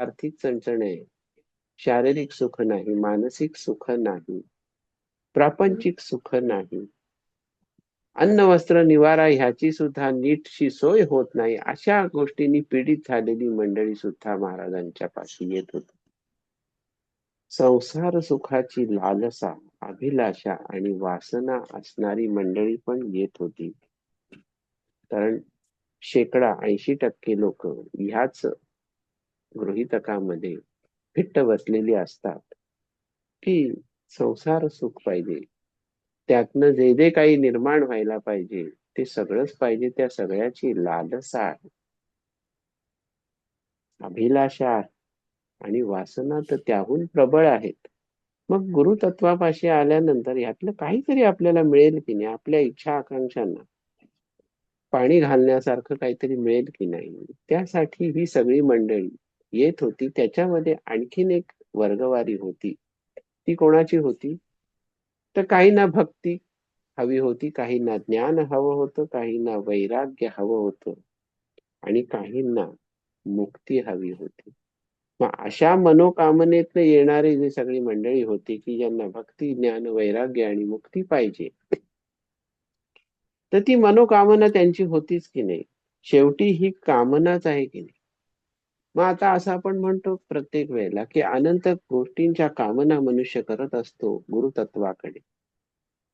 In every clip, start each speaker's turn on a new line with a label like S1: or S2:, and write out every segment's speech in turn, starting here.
S1: आर्थिक चणचण आहे शारीरिक सुख नाही मानसिक सुख नाही प्रापंचिक सुख नाही. अन्न वस्त्र निवारा ह्याची सुद्धा नीटशी सोय होत नाही अशा गोष्टींनी पीडित झालेली मंडळी सुद्धा महाराजांच्या पाशी येत होती. संसार सुखाची लालसा अभिलाषा आणि वासना असणारी मंडळी पण येत होती. कारण शेकडा ऐंशी टक्के लोक ह्याच गृहितकामध्ये फिट्ट बसलेली असतात की संसार सुख पाहिजे. त्यातनं जे जे काही निर्माण व्हायला पाहिजे ते सगळंच पाहिजे त्या सगळ्याची लालसा आहे. अभिलाषा आहे आणि वासना तर त्याहून प्रबळ आहेत. मग गुरु तत्वापाशी आल्यानंतर यातलं काहीतरी आपल्याला मिळेल की नाही आपल्या इच्छा आकांक्षांना? पाणी घालण्यासारखं काहीतरी मिळेल की नाही? त्यासाठी ही सगळी मंडळी येत होती. त्याच्यामध्ये आणखीन एक वर्गवारी होती. ती कोणाची होती? तर काहींना भक्ती हवी होती काहींना ज्ञान हवं होतं काहींना वैराग्य हवं होतं आणि काहींना मुक्ती हवी होती. मग अशा मनोकामनेतले येणारी जी सगळी मंडळी होती की ज्यांना भक्ती ज्ञान वैराग्य आणि मुक्ती पाहिजे तर ती मनोकामना त्यांची होतीच की नाही? शेवटी ही कामनाच आहे की नाही? मग आता असं आपण म्हणतो प्रत्येक वेळेला की अनंत गोष्टींच्या कामना मनुष्य करत असतो गुरुतत्वाकडे.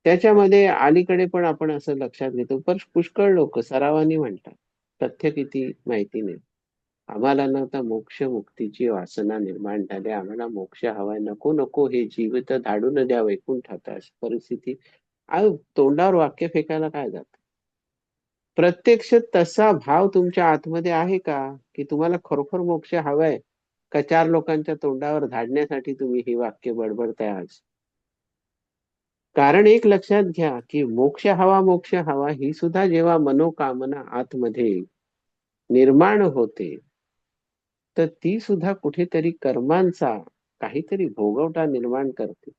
S1: त्याच्यामध्ये अलीकडे पण आपण असं लक्षात घेतो. पण पुष्कळ लोक सरावानी म्हणतात तथ्य किती माहिती नाही. आम्हाला ना आता मोक्ष मुक्तीची वासना निर्माण झाली. आम्हाला मोक्ष हवाय. नको नको हे जीवित धाडून द्या वैकुंठात अशी परिस्थिती. तोंडावर वाक्य फेकायला काय जात? प्रत्यक्ष तसा भाव तुमच्या आतमध्ये आहे का? की तुम्हाला खरोखर मोक्ष हवाय? का चार लोकांच्या तोंडावर धाडण्यासाठी तुम्ही ही वाक्य बडबडताय आज? कारण एक लक्षात घ्या की मोक्ष हवा मोक्ष हवा ही सुद्धा जेव्हा मनोकामना आतमध्ये निर्माण होते तर ती सुद्धा कुठेतरी कर्मांचा काहीतरी भोगवटा निर्माण करते.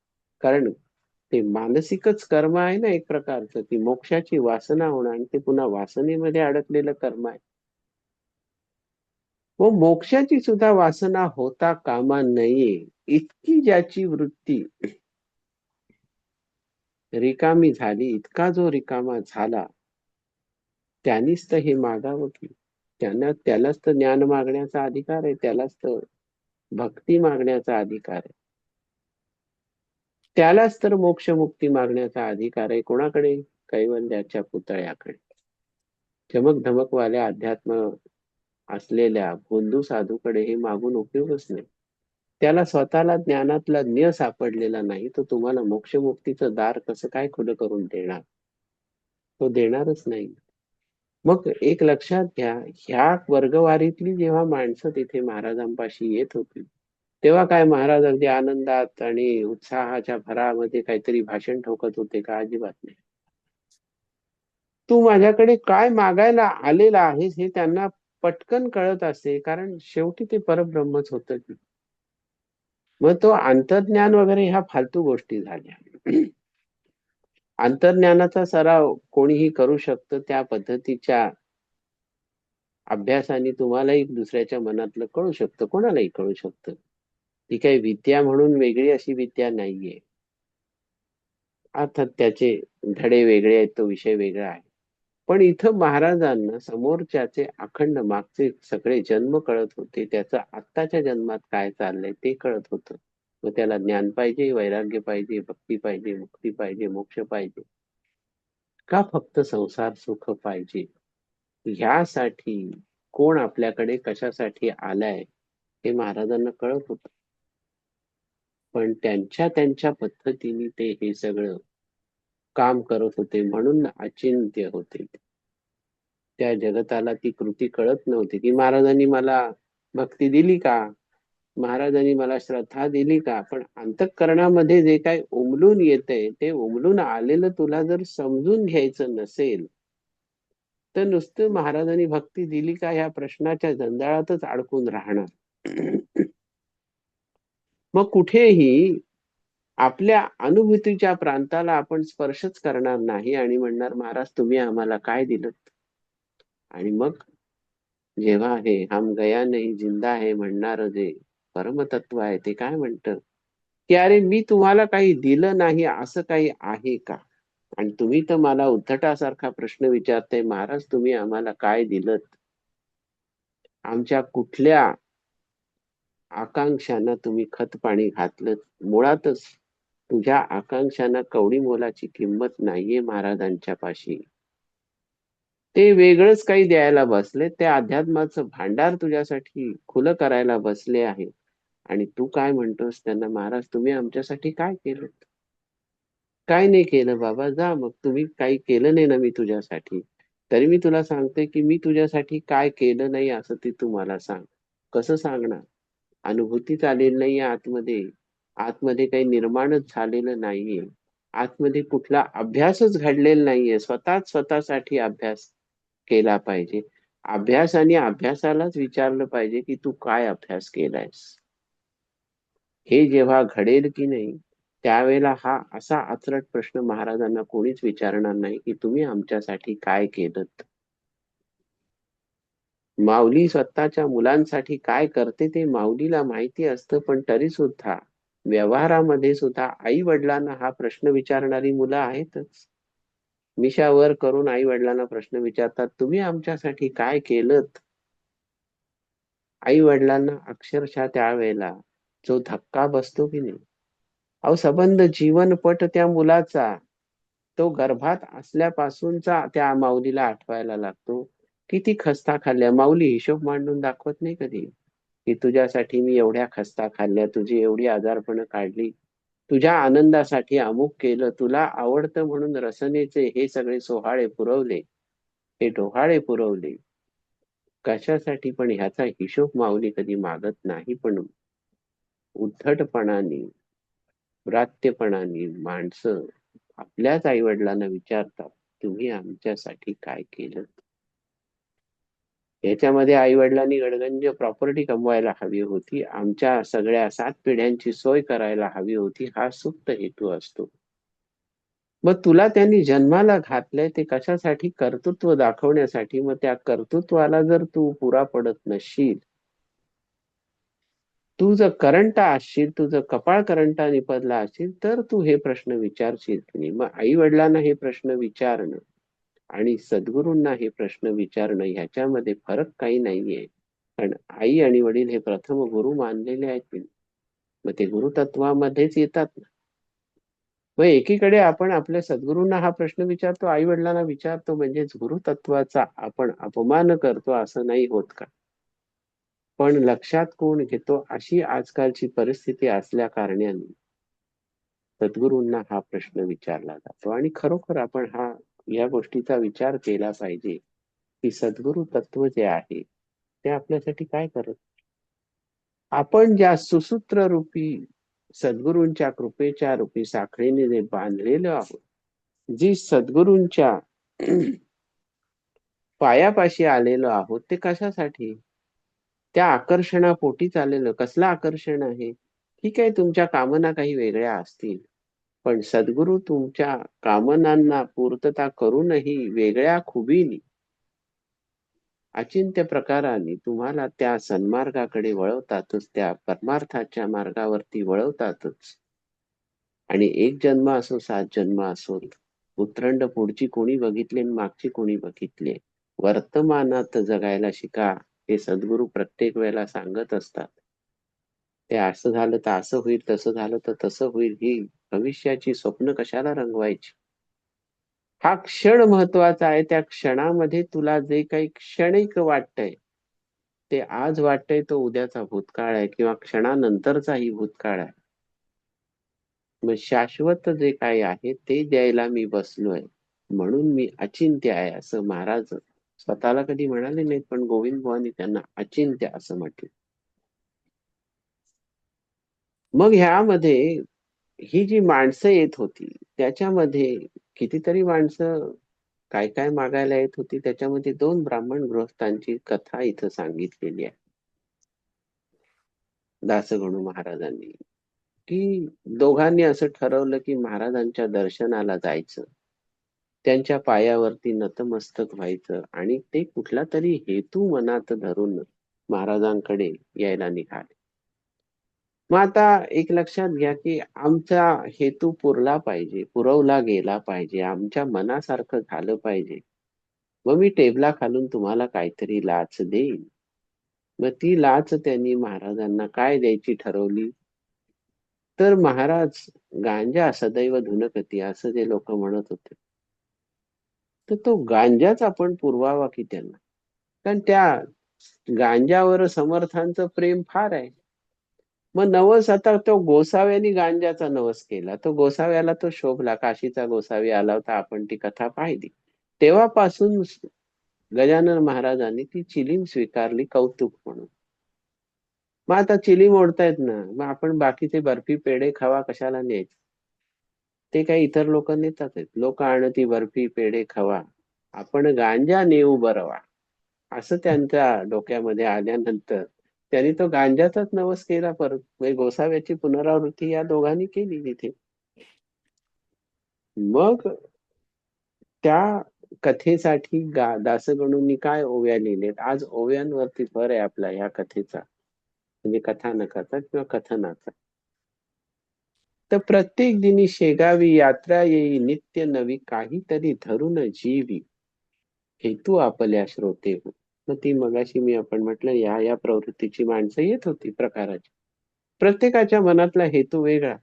S1: कारण ते मानसिकच कर्म आहे ना एक प्रकारचं. ती मोक्षाची वासना होणं आणि ते पुन्हा वासनेमध्ये अडकलेलं कर्म आहे. व मोक्षाची सुद्धा वासना होता कामा नये इतकी ज्याची वृत्ती. रिकामी झाली इतका जो रिकामा झाला त्यांनीच तर हे मागावं की. त्यांना त्यालाच तर ज्ञान मागण्याचा अधिकार आहे त्यालाच तर भक्ती मागण्याचा अधिकार आहे. त्यालाच तर मोक्ष मुक्ती मागण्याचा अधिकार आहे. कोणाकडे? कैवल्याच्या पुतळ्याकडे. चमक धमकवाल्या अध्यात्म असलेल्या भोंदू साधूकडे हे मागून उपयोगच नाही. त्याला स्वतःला ज्ञानातला ज्ञ सापडलेला नाही तो तुम्हाला मोक्षमुक्तीचं दार कसं काय खुलं करून देणार? तो देणारच नाही. मग एक लक्षात घ्या ह्या वर्गवारीतली जेव्हा माणसं तिथे महाराजांपाशी येत होती तेव्हा काय महाराज अगदी आनंदात आणि उत्साहाच्या भरामध्ये काहीतरी भाषण ठोकत होते का अजिबात नाही. तू माझ्याकडे काय मागायला आलेला आहेस हे त्यांना पटकन कळत असते कारण शेवटी ते परब्रह्मच होत. मग तो अंतर्ज्ञान वगैरे ह्या फालतू गोष्टी झाल्या. अंतर्ज्ञानाचा सराव कोणीही करू शकतं त्या पद्धतीच्या अभ्यासाने तुम्हालाही दुसऱ्याच्या मनातलं कळू शकतं कोणालाही कळू शकतं. ती काही विद्या म्हणून वेगळी अशी विद्या नाहीये. अर्थात त्याचे धडे वेगळे आहेत तो विषय वेगळा आहे. पण इथं महाराजांना समोरच्याचे अखंड मागचे सगळे जन्म कळत होते. त्याचं आत्ताच्या जन्मात काय चाललंय ते कळत होतं. मग त्याला ज्ञान पाहिजे वैराग्य पाहिजे भक्ती पाहिजे मुक्ती पाहिजे मोक्ष पाहिजे. का फक्त संसार सुख पाहिजे? ह्यासाठी कोण आपल्याकडे कशासाठी आलाय हे महाराजांना कळत होतं. पण त्यांच्या त्यांच्या पद्धतीने ते हे सगळं काम करत होते म्हणून अचिंत्य होते. त्या जगताला ती कृती कळत नव्हती. की महाराजांनी मला भक्ती दिली का? महाराजांनी मला श्रद्धा दिली का? पण अंतकरणामध्ये जे काही उमलून येतंय ते उमलून आलेलं तुला जर समजून घ्यायचं नसेल तर नुसतं महाराजांनी भक्ती दिली का ह्या प्रश्नाच्या जंजाळातच अडकून राहणार. मग कुठेही आपल्या अनुभूतीच्या प्रांताला आपण स्पर्शच करणार नाही आणि म्हणणार महाराज तुम्ही आम्हाला काय दिलं आणि मग जेव्हा हे हम गया नाही जिंदा आहे म्हणणार जे परमतत्व आहे ते काय म्हणत? की अरे मी तुम्हाला काही दिलं नाही असं काही आहे का? आणि तुम्ही तर मला उद्धटासारखा प्रश्न विचारताय महाराज तुम्ही आम्हाला काय दिलं आमच्या कुठल्या आकांक्षांना तुम्ही खत पाणी घातलं मुळातच तुझ्या आकांक्षांना कवडी मोलाची किंमत नाहीये महाराजांच्या पाशी. ते वेगळंच काही द्यायला बसले. ते अध्यात्माचं भांडार तुझ्यासाठी खुलं करायला बसले आहे. आणि तू काय म्हणतोस त्यांना महाराज तुम्ही आमच्यासाठी काय केलं काय नाही केलं बाबा जा मग. तुम्ही काही केलं नाही ना मी तुझ्यासाठी. तरी मी तुला सांगते की मी तुझ्यासाठी काय केलं नाही असं ती तू मला सांग. कसं सांगणार? अनुभूतीच आलेली नाहीये आतमध्ये. आतमध्ये काही निर्माणच झालेलं नाहीये. आतमध्ये कुठला अभ्यासच घडलेला नाहीये. स्वतःच स्वतःसाठी अभ्यास केला पाहिजे. अभ्यास आणि अभ्यासालाच विचारलं पाहिजे की तू काय अभ्यास केलायस? हे जेव्हा घडेल की नाही त्यावेळेला हा असा आचरट प्रश्न महाराजांना कोणीच विचारणार नाही की तुम्ही आमच्यासाठी काय केलं माऊली स्वतःच्या मुलांसाठी काय करते ते माऊलीला माहिती असतं पण तरी सुद्धा व्यवहारामध्ये सुद्धा आई वडिलांना हा प्रश्न विचारणारी मुलं आहेतच मिशावर करून आई वडिलांना प्रश्न विचारतात तुम्ही आमच्यासाठी काय केलं आई वडिलांना अक्षरशः त्यावेळेला जो धक्का बसतो की नाही? अहो सबंध जीवनपट त्या मुलाचा तो गर्भात असल्यापासूनचा त्या माऊलीला आठवायला लागतो. किती खस्ता खाल्ल्या? माऊली हिशोब मांडून दाखवत नाही कधी? की तुझ्यासाठी मी एवढ्या खस्ता खाल्ल्या तुझी एवढी आजारपण काढली. तुझ्या आनंदासाठी अमुक केलं तुला आवडतं म्हणून रसनेचे हे सगळे सोहाळे पुरवले. हे डोहाळे पुरवले. कशासाठी पण ह्याचा हिशोब माऊली कधी मागत नाही पण उद्धटपणाने व्रात्यपणाने माणसं आपल्याच आई वडिलांना विचारतात तुम्ही आमच्यासाठी काय केलं? याच्यामध्ये आई वडिलांनी गडगंज प्रॉपर्टी कमवायला हवी होती. आमच्या सगळ्या सात पिढ्यांची सोय करायला हवी होती. हा सुप्त हेतू असतो. मग तुला त्यांनी जन्माला घातलंय ते कशासाठी? कर्तृत्व दाखवण्यासाठी. मग त्या कर्तृत्वाला जर तू पुरा पडत नसशील तू जर करंटा असशील तुझं कपाळ करंटा निपदला असशील तर तू हे प्रश्न विचारशील की नाही. मग आई वडिलांना हे प्रश्न विचारणं आणि सद्गुरूंना हे प्रश्न विचारणं ह्याच्यामध्ये फरक काही नाहीये. कारण आई आणि वडील हे प्रथम गुरु मानलेले आहेत. मग ते गुरुतत्वामध्येच येतात ना. मग एकीकडे आपण आपल्या सद्गुरूंना हा प्रश्न विचारतो आई वडिलांना विचारतो म्हणजेच गुरुतत्वाचा आपण अपमान करतो असं नाही होत का? पण लक्षात कोण घेतो अशी आजकालची परिस्थिती असल्या कारणाने सद्गुरूंना हा प्रश्न विचारला जातो. आणि खरोखर आपण हा या गोष्टीचा विचार केला पाहिजे. की सद्गुरु तत्व जे आहे ते आपल्यासाठी काय करत? आपण ज्या सुसूत्र रूपी सद्गुरूंच्या कृपेच्या रूपी साखळीने जे बांधलेलो आहोत जी सद्गुरूंच्या पायापाशी आलेलो आहोत ते कशासाठी? त्या आकर्षणापोटीच चाललेलं कसलं आकर्षण आहे? ठीक आहे तुमच्या कामना काही वेगळ्या असतील. पण सद्गुरु तुमच्या कामनांना पूर्तता करूनही वेगळ्या खुबीनी अचिंत्य प्रकाराने तुम्हाला त्या सन्मार्गाकडे वळवतातच त्या परमार्थाच्या मार्गावरती वळवतातच. आणि एक जन्म असो सात जन्म असो उतरंड पुढची कोणी बघितले मागची कोणी बघितले. वर्तमानात जगायला शिका हे सद्गुरू प्रत्येक वेळेला सांगत असतात. ते असं झालं तर असं होईल तसं झालं तर तसं होईल ही भविष्याची स्वप्न कशाला रंगवायची? हा क्षण महत्त्वाचा आहे त्या क्षणामध्ये तुला जे काही क्षणिक वाटतंय ते आज वाटतंय तो उद्याचा भूतकाळ आहे किंवा क्षणानंतरचाही भूतकाळ आहे. मग शाश्वत जे काही आहे ते द्यायला मी बसलोय. म्हणून मी अचिंत्य आहे असं महाराज स्वतःला कधी म्हणाले नाहीत पण गोविंद भवानी त्यांना अचिंत्य असं म्हटलं. मग ह्यामध्ये ही जी माणसं येत होती त्याच्यामध्ये कितीतरी माणसं काय काय मागायला येत होती त्याच्यामध्ये दोन ब्राह्मण गृहस्थांची कथा इथं सांगितलेली आहे. दासगणू महाराजांनी की दोघांनी असं ठरवलं की महाराजांच्या दर्शनाला जायचं. त्यांच्या पायावरती नतमस्तक व्हायचं आणि ते कुठला तरी हेतू मनात धरून महाराजांकडे यायला निघाले. मग आता एक लक्षात घ्या की आमचा हेतू पुरला पाहिजे पुरवला गेला पाहिजे आमच्या मनासारखं झालं पाहिजे. मग मी टेबला खालून तुम्हाला काहीतरी लाच देईन. मग ती लाच त्यांनी महाराजांना काय द्यायची ठरवली? तर महाराज गांजा सदैव धुनकती असं जे लोक म्हणत होते. तर तो गांजाच आपण पुरवावा की त्यांना? कारण त्या गांजावर समर्थांचं प्रेम फार आहे. मग नवस आता तो गोसाव्यानी गांजाचा नवस केला. तो गोसाव्याला तो शोभला. काशीचा गोसावी आला होता. आपण ती कथा पाहिली. तेव्हापासून गजानन महाराजांनी ती चिलीम स्वीकारली कौतुक म्हणून. मग आता चिलीम ओढतायत ना. मग आपण बाकीचे बर्फी पेढे खावा कशाला न्यायचे? ते काही इतर लोक नेतात. लोक आणती बर्फी पेढे खावा. आपण गांजा नेऊ बरवा. असं त्यांच्या डोक्यामध्ये आल्यानंतर त्यांनी तो गांजाचाच नवस केला परत. म्हणजे गोसाव्याची पुनरावृत्ती या दोघांनी केली तिथे. मग त्या कथेसाठी गा दासगणूंनी काय ओव्या लिहिलेत? आज ओव्यांवरती भर आहे आपला या कथेचा. म्हणजे कथानकाचा किंवा कथनाचा. तर प्रत्येक दिनी शेगावी यात्रा येई नित्य नवी काहीतरी धरून जीवी. हेतू आपल्या श्रोते हो मग ती मगाशी मी आपण म्हटलं या या प्रवृत्तीची माणसं येत होती प्रकाराची. प्रत्येकाच्या मनातला हेतू वेगळा.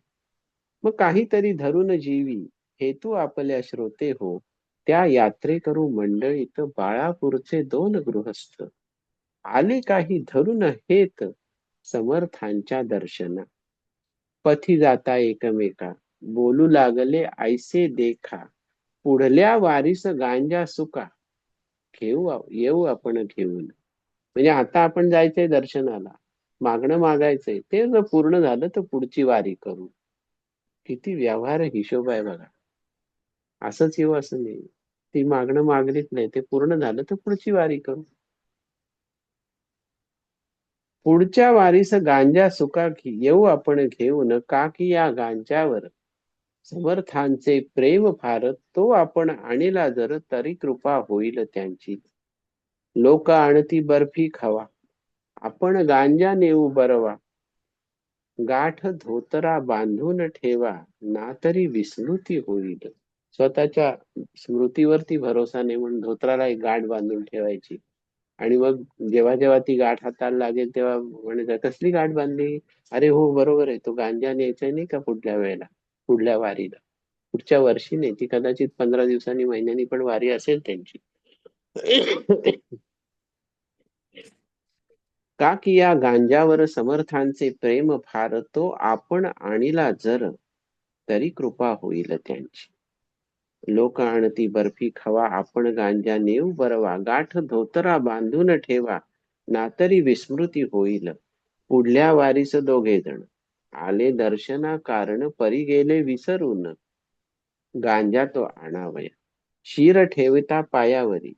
S1: मग काहीतरी धरून जीवी हेतू आपल्या श्रोते हो त्या यात्रेकरू मंडळीत बाळापूरचे दोन गृहस्थ. आले काही धरून हेत समर्थांच्या दर्शना. पथी जाता एकमेका बोलू लागले ऐसे देखा पुढल्या वारीस गांजा सुका. घेऊ येऊ आपण घेऊन. म्हणजे आता आपण जायचंय दर्शनाला. मागणं मागायचंय. ते जर पूर्ण झालं तर पुढची वारी करू. किती व्यवहार हिशोब आहे बघा. असंच येऊ असं नाही. ती मागणं मागलीच नाही. ते पूर्ण झालं तर पुढची वारी करू. पुढच्या वारीस गांजा सुका की येऊ आपण घेऊन. का की या गांजावर समर्थांचे प्रेम फार तो आपण आणीला जर तरी कृपा होईल त्यांची. लोक आणती बर्फी खावा आपण गांजा नेऊ बरवा. गाठ धोतरा बांधून ठेवा ना तरी विस्मृती होईल. स्वतःच्या स्मृतीवरती भरोसा नाही म्हणून धोत्राला एक गाठ बांधून ठेवायची. आणि मग जेव्हा जेव्हा ती गाठ हाताला लागेल तेव्हा म्हणे कसली गाठ बांधली? अरे हो बरोबर आहे तो गांजा न्यायचा नाही का पुढल्या वेळेला? पुढल्या वारीला. पुढच्या वर्षी नाही ती कदाचित पंधरा दिवसांनी महिन्यांनी पण वारी असेल त्यांची. का की या गांजावर समर्थांचे प्रेम फार तो आपण आणीला जर तरी कृपा होईल त्यांची. लोक आणती बर्फी खवा आपण गांजा नेऊ बरवा गाठ धोतरा बांधून ठेवा ना तरी विस्मृती होईल. पुढल्या वारीस दोघे जण आले दर्शना कारण परी गेले विसरून. गांजा तो आणावया. शिर ठेवता पायावरी.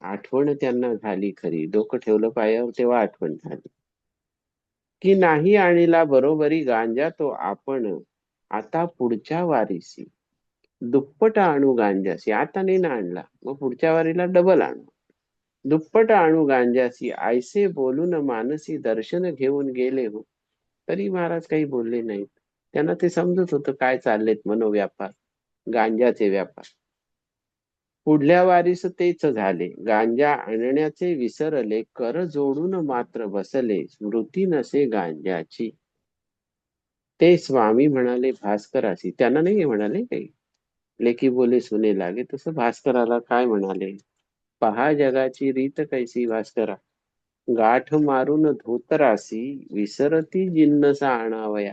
S1: आठवण त्यांना झाली खरी. डोकं ठेवलं पायावर तेव्हा आठवण झाली. की नाही आणीला बरोबरी गांजा तो आपण. आता पुढच्या वारीसी. दुप्पट आणू गांजासी. आता नाही ना आणला. मग पुढच्या वारीला डबल आणू. दुप्पट आणू गांजासी. आयसे बोलून मानसी दर्शन घेऊन गेले हो. तरी महाराज काही बोलले नाहीत. त्यांना ते समजत होतं काय चाललेत मनोव्यापार गांजाचे व्यापार. पुढल्या वारीस तेच झाले. गांजा आणण्याचे विसरले कर जोडून मात्र बसले स्मृती नसे गांजाची ते स्वामी म्हणाले भास्कराशी त्यांना नाही म्हणाले काही? लेकी बोले सुने लागे. तसं भास्कराला काय म्हणाले? पहा जगाची रीत कैसी भास्करा. गाठ मारून धोतरासी विसरती जिन्नसा आणावया.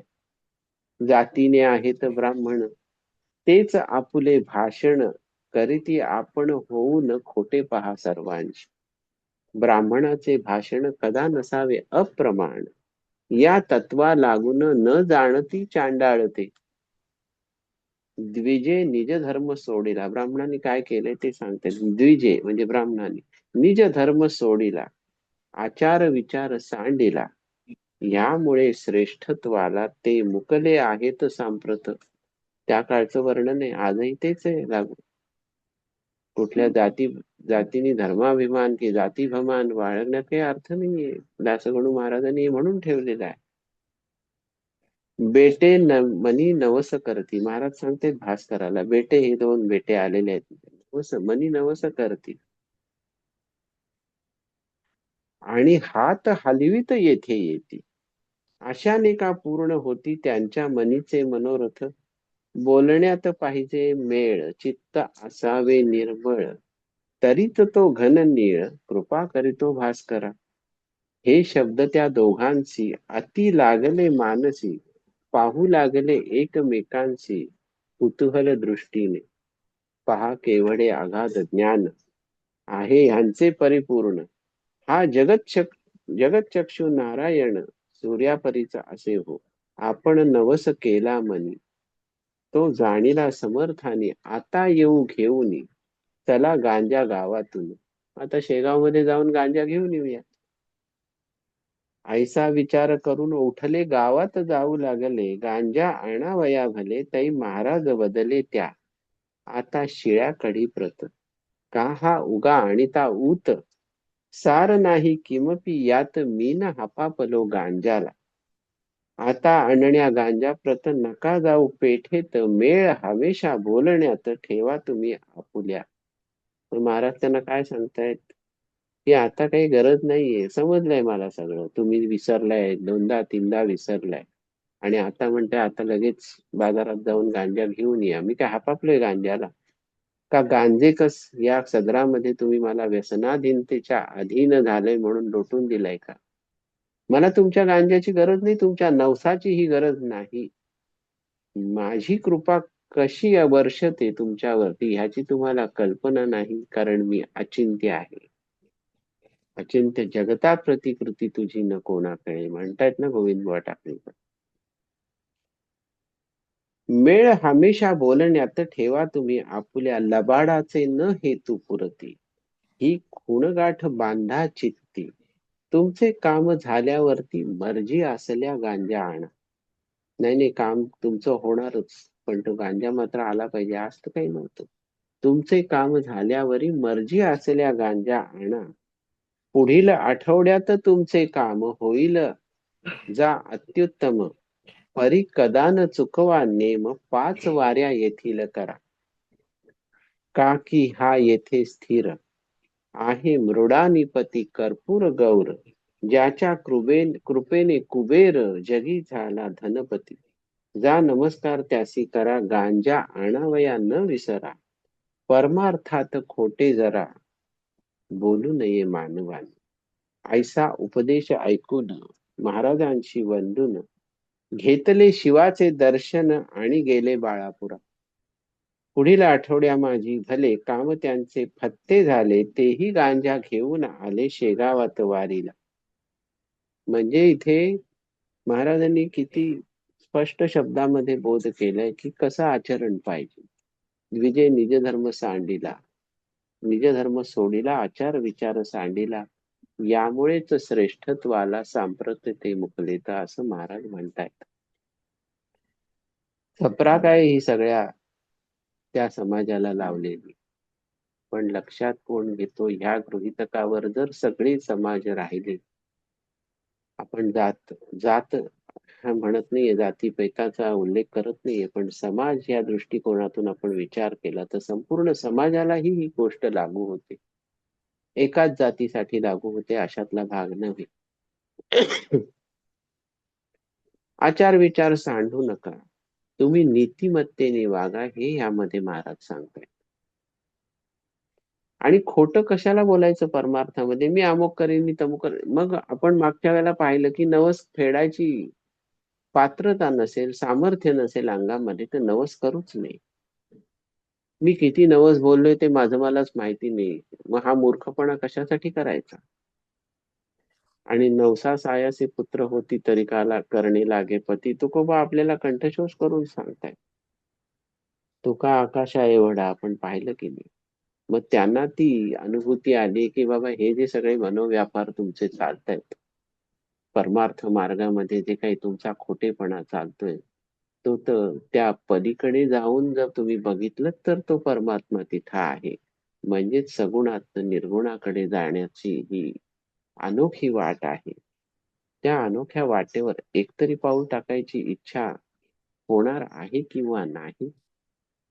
S1: जातीने आहेत ब्राह्मण तेच आपुले भाषण करीती आपण होऊन खोटे पहा सर्वांची ब्राह्मणाचे भाषण कदा नसावे अप्रमाण या तत्वा लागून न जाणती चांडाळते. द्विजे निज धर्म सोडिला. ब्राह्मणांनी काय केलंय ते सांगते. द्विजे म्हणजे ब्राह्मणांनी निज धर्म सोडिला. आचार विचार सांडिला. यामुळे श्रेष्ठत्वाला ते मुकले आहेत सांप्रत. त्या काळचं वर्णन आहे आजही तेच आहे लागू. कुठल्या जाती जातीने धर्माभिमान की जातीभमान बाळगण्यात काही अर्थ नाहीये. दासगणू महाराजांनी म्हणून ठेवलेलं आहे. बेटे न मनी नवस करती. महाराज सांगते भास्कराला बेटे हे दोन बेटे आलेले आहेत. नवस मनी नवस करती. आणि हात हलवित येथे येते. अशाने का पूर्ण होती त्यांच्या मनीचे मनोरथ. बोलण्यात पाहिजे मेळ चित्त असावे निर्मळ. तरीत तो घन नीळ कृपा करीतो भास्करा. हे शब्द त्या दोघांशी अति लागले मानसी पाहू लागले एकमेकांशी कुतूहल दृष्टीने. पहा केवढे आघात ज्ञान आहे ह्यांचे परिपूर्ण. हा जगत जगतचक्षु नारायण सूर्यापरीचा असे हो. आपण नवस केला मनी तो जाणीला समर्थाने आता येऊ घेऊन चला गांजा गावातून. आता शेगावमध्ये जाऊन गांजा घेऊन येऊया. ऐसा विचार करून उठले गावात जाऊ लागले. गांजा आणावया भले तै महाराज बदले त्या. आता शिळ्या कडी प्रत. का हा उगा आणिता ऊत? सार नाही किमपी यात मीन हपापलो गांजाला. आता आणण्या गांजा प्रत नका जाऊ पेठेत मेळ हमेशा बोलण्यात ठेवा तुम्ही आपुल्या. महाराज त्यांना काय सांगतायत? की आता काही गरज नाहीये. समजलंय मला सगळं. तुम्ही विसरलाय दोनदा तीनदा विसरलाय. आणि आता म्हणते आता लगेच बाजारात जाऊन गांजा घेऊन या. मी काय हापापलोय गांजाला? का गांजेकस या सदरामध्ये तुम्ही मला व्यसनाधीनतेच्या अधीन झालंय म्हणून लोटून दिलाय का? मला तुमच्या गांजाची गरज नाही तुमच्या नवसाची ही गरज नाही. माझी कृपा कशी वर्षते तुमच्यावरती ह्याची तुम्हाला कल्पना नाही कारण मी अचिंत्य आहे. अचिंत्य जगता प्रतिकृती तुझी न कोणाकडे म्हणतायत ना गोविंद टाकळीकर मेळ हमेशा बोलण्यात ठेवा तुम्ही आपुल्या लबाडाचे न हेतू पुरती. ही खुणगाठ बांधा चित्ती. तुमचे काम झाल्यावरती मर्जी असल्या गांजा आणा. नाही नाही काम तुमचं होणारच पण तो गांजा मात्र आला पाहिजे असं काही नव्हतं. तुमचे काम झाल्यावरी मर्जी असल्या गांजा आणा. पुढील आठवड्यात तुमचे काम होईल. जा अत्युत्तम. परी कदान चुकवा नेम पाच वाऱ्या येथील करा. काकी हा येथे स्थिर? आहे मृडानिपती कर्पूर गौर ज्याच्या कृपेन कृपेने कुबेर जगी झाला धनपती. जा नमस्कार त्यासी करा गांजा आणावया न विसरा. परमार्थात खोटे जरा बोलू नये मानवान. ऐसा उपदेश ऐकून महाराजांशी वंदून घेतले शिवाचे दर्शन आणि गेले बाळापुरा पुढील आठवड्या माझी भले काम त्यांचे फत्ते झाले तेही गांजा घेऊन आले शेगावात वारीला. म्हणजे इथे महाराजांनी किती स्पष्ट शब्दामध्ये बोध केलाय की कसं आचरण पाहिजे. विजय निज धर्म सांडिला निज धर्म सोडिला आचार विचार सांडिला यामुळेच श्रेष्ठत्वाला सांप्रत ते मुकलेता असं महाराज म्हणतायत. छपरा काय ही सगळ्या त्या समाजाला लावलेली. पण लक्षात कोण घेतो ह्या गृहितकावर जर सगळे समाज राहिले आपण जात जात म्हणत नाहीये जाती पैकाचा उल्लेख करत नाहीये पण समाज या दृष्टिकोनातून आपण विचार केला तर संपूर्ण समाजालाही ही गोष्ट लागू होते. एकाच जातीसाठी लागू होते अशातला भाग नव्हे. आचार विचार सांडू नका. तुम्ही नीतिमत्तेने वागा हे यामध्ये महाराज सांगताय आणि खोटं कशाला बोलायचं परमार्थामध्ये? मी अमुक करेन मी तमुक करेन. मग आपण मागच्या वेळेला पाहिलं की नवस फेडायची पात्रता नसेल सामर्थ्य नसेल अंगामध्ये तर नवस करूच नाही मी किती नवस बोललोय ते माझं मलाच माहिती नाही. मग हा मूर्खपणा कशासाठी करायचा? आणि नवसा सायाचे पुत्र होती तरी काला करणे लागे पती. तुकोबा आपल्याला कंठशोष करून सांगताय. तुका आकाशा एवढा आपण पाहिलं की नाही. मग त्यांना ती अनुभूती आली की बाबा हे जे सगळे मनोव्यापार तुमचे चालतायत परमार्थ मार्गामध्ये जे काही तुमचा खोटेपणा चालतोय तो तर त्या पलीकडे जाऊन जर तुम्ही बघितलं तर तो परमात्मा तिथं आहे म्हणजेच सगुणात निर्गुणाकडे जाण्याची ही अनोखी वाट आहे. त्या अनोख्या वाटेवर एकतरी पाऊल टाकायची इच्छा होणार आहे किंवा नाही?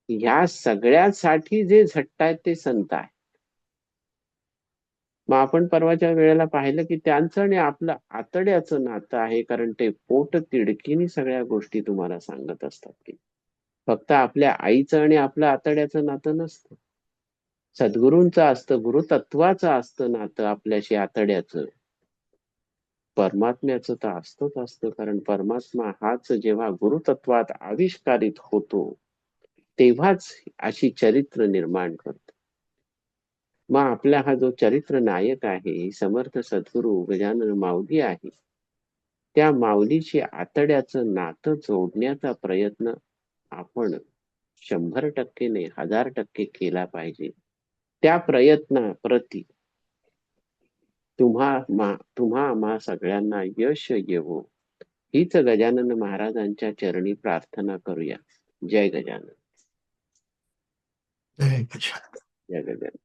S1: या सगळ्यासाठी जे झटतायत ते संत आहे मग आपण परवाच्या वेळेला पाहिलं की त्यांचं आणि आपलं आतड्याचं नातं आहे कारण ते पोट तिडकीनी सगळ्या गोष्टी तुम्हाला सांगत असतात की फक्त आपल्या आईचं आणि आपलं आतड्याचं नातं नसतं. सद्गुरूंचं असतं गुरुतत्वाचं असतं नातं आपल्याशी आतड्याचं. परमात्म्याचं तर असतंच असतं कारण परमात्मा हाच जेव्हा गुरुतत्वात आविष्कारित होतो तेव्हाच अशी चरित्र निर्माण करतो. मग आपला हा जो चरित्र नायक आहे समर्थ सद्गुरू गजानन माऊली आहे त्या माऊलीशी आतड्याचं नातं जोडण्याचा प्रयत्न आपण शंभर टक्के नाही हजार टक्के केला पाहिजे. त्या प्रयत्नाप्रती तुम्हा मा तुम्हा आम्हा सगळ्यांना यश येवो. हीच गजानन महाराजांच्या चरणी प्रार्थना करूया. जय गजानन.
S2: जय गजानन.
S1: जय गजानन.